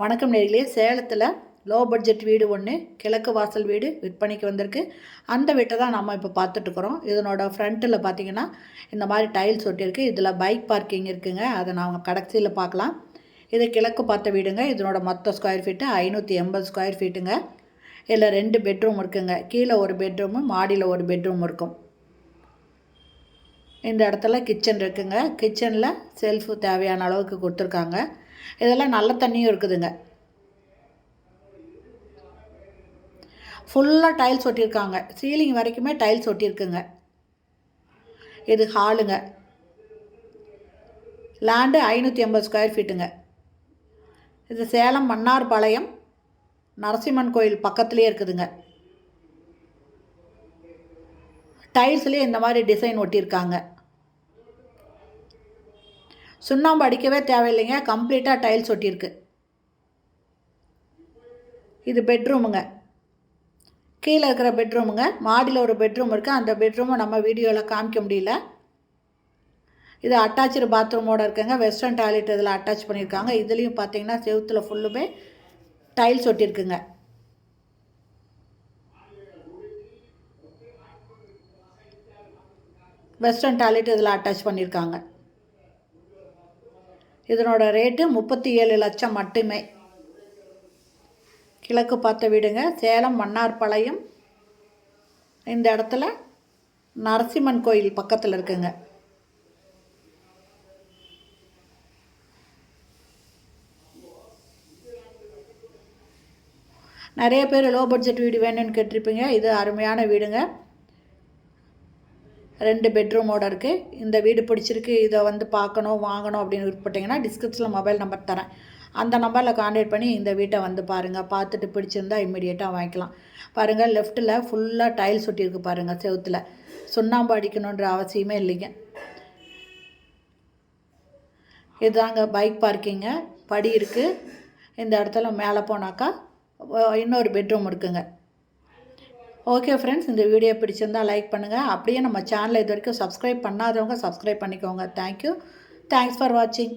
வணக்கம் நேரிலே சேலத்தில் லோ பட்ஜெட் வீடு ஒன்று கிழக்கு வாசல் வீடு விற்பனைக்கு வந்திருக்கு. அந்த வீட்டை தான் நம்ம இப்போ பார்த்துட்ருக்குறோம் இதனோட ஃப்ரண்ட்டில் பார்த்தீங்கன்னா இந்த மாதிரி டைல்ஸ் ஒட்டியிருக்கு. இதில் பைக் பார்க்கிங் இருக்குங்க. அதை நான் கடைசியில் பார்க்கலாம். இது கிழக்கு பார்த்த வீடுங்க. இதனோட மொத்த ஸ்கொயர் ஃபீட்டு ஐநூற்றி எண்பது ஸ்கொயர் ஃபீட்டுங்க இதில் ரெண்டு பெட்ரூம் இருக்குங்க. கீழே ஒரு பெட்ரூமு மாடியில் ஒரு பெட்ரூம் இருக்கும். இந்த இடத்துல கிச்சன் இருக்குங்க. கிச்சனில் செல்ஃபு தேவையான அளவுக்கு கொடுத்துருக்காங்க. இதெல்லாம் நல்ல தண்ணியும் இருக்குதுங்க. ஃபுல்லாக டைல்ஸ் ஒட்டியிருக்காங்க. சீலிங் வரைக்குமே டைல்ஸ் ஒட்டியிருக்குங்க. இது ஹாலுங்க லேண்டு ஐநூற்றி ஐம்பது ஸ்கொயர் ஃபீட்டுங்க இது சேலம் மன்னார்பாளையம் நரசிம்மன் கோயில் பக்கத்துலேயே இருக்குதுங்க. டைல்ஸ்லேயே இந்த மாதிரி டிசைன் ஒட்டியிருக்காங்க. சுண்ணாம்பு அடிக்கவே தேவையில்லைங்க. கம்ப்ளீட்டாக டைல்ஸ் ஒட்டியிருக்கு. இது பெட்ரூமுங்க. கீழே இருக்கிற பெட்ரூமுங்க. மாடியில் ஒரு பெட்ரூம் இருக்குது அந்த பெட்ரூமை நம்ம வீடியோவில் காமிக்க முடியல. இது அட்டாச்சு பாத்ரூமோடு இருக்குங்க. வெஸ்டர்ன் டாய்லெட் இதில் அட்டாச் பண்ணியிருக்காங்க. இதுலேயும் பார்த்தீங்கன்னா செவுத்தில் ஃபுல்லுமே டைல்ஸ் ஒட்டியிருக்குங்க. வெஸ்டர்ன் டாய்லெட் இதில் அட்டாச் பண்ணியிருக்காங்க. இதனோட ரேட்டு முப்பத்தி ஏழு லட்சம் மட்டுமே. கிழக்கு பார்த்த வீடுங்க. சேலம் மன்னார்பாளையம் இந்த இடத்துல நரசிம்மன் கோயில் பக்கத்தில் இருக்குங்க. நிறைய பேர் லோ பட்ஜெட் வீடு வேணும்னு கேட்டிருப்பீங்க. இது அருமையான வீடுங்க. ரெண்டு பெட்ரூமோடு இருக்குது இந்த வீடு பிடிச்சிருக்கு இதை வந்து பார்க்கணும் வாங்கணும் அப்படின்னு விருப்பப்பட்டீங்கன்னா டிஸ்கிரிப்ஷனில் மொபைல் நம்பர் தரேன். அந்த நம்பரில் கான்டாக்ட் பண்ணி இந்த வீட்டை வந்து பாருங்கள் பார்த்துட்டு பிடிச்சிருந்தா இம்மிடியேட்டாக வாங்கிக்கலாம். பாருங்கள் லெஃப்ட்டில் ஃபுல்லாக டைல்ஸ் ஒட்டியிருக்கு பாருங்கள் செவுத்தில். சுண்ணாம்பு அடிக்கணுன்ற அவசியமே இல்லைங்க. இதுதாங்க பைக் பார்க்கிங்க படி இருக்குது இந்த இடத்துல மேலே போனாக்கா இன்னொரு பெட்ரூம் இருக்குங்க. ஓகே ஃப்ரெண்ட்ஸ் இந்த வீடியோ பிடிச்சிருந்தால் லைக் பண்ணுங்கள் அப்படியே நம்ம சேனலை இது வரைக்கும் சப்ஸ்கிரைப் பண்ணாதவங்க சப்ஸ்கிரைப் பண்ணிக்கோங்க. தேங்க்யூ தேங்க்ஸ் ஃபார் வாட்சிங்